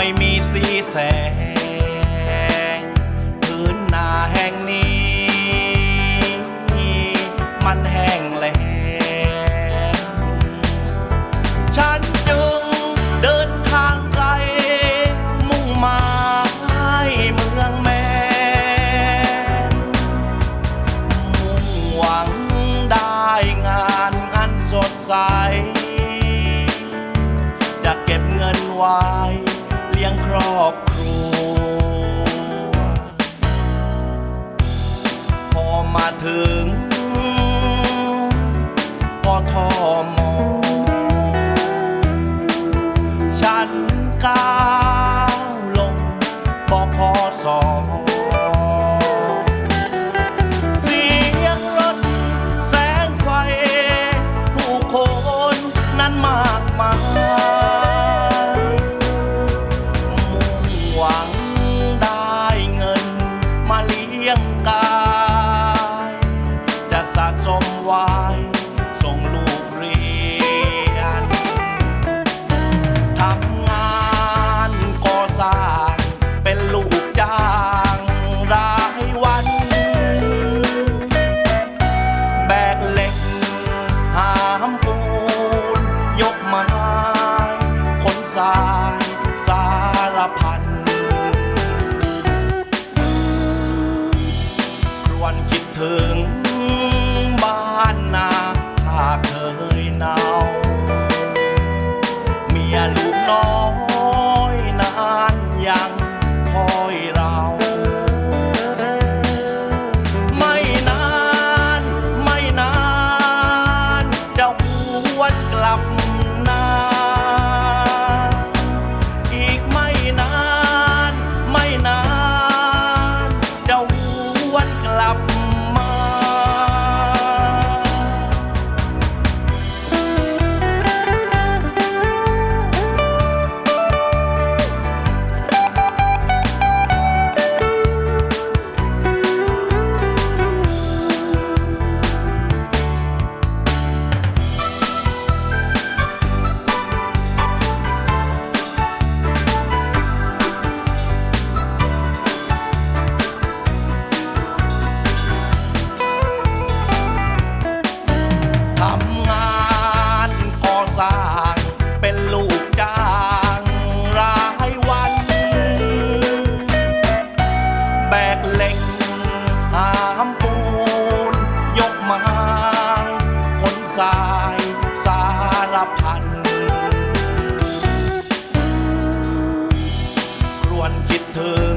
ไม่มีสีแสงพื้นนาแห่งนี้ มันแห้งแล้งฉันจึงเดินทางไกล มุ่งมาใหเมืองแม่มุ่งหวังได้งานอันสดใส จะเก็บเงินไว้ อบ วนกลับนา สายสารพันครวนคิดเธอ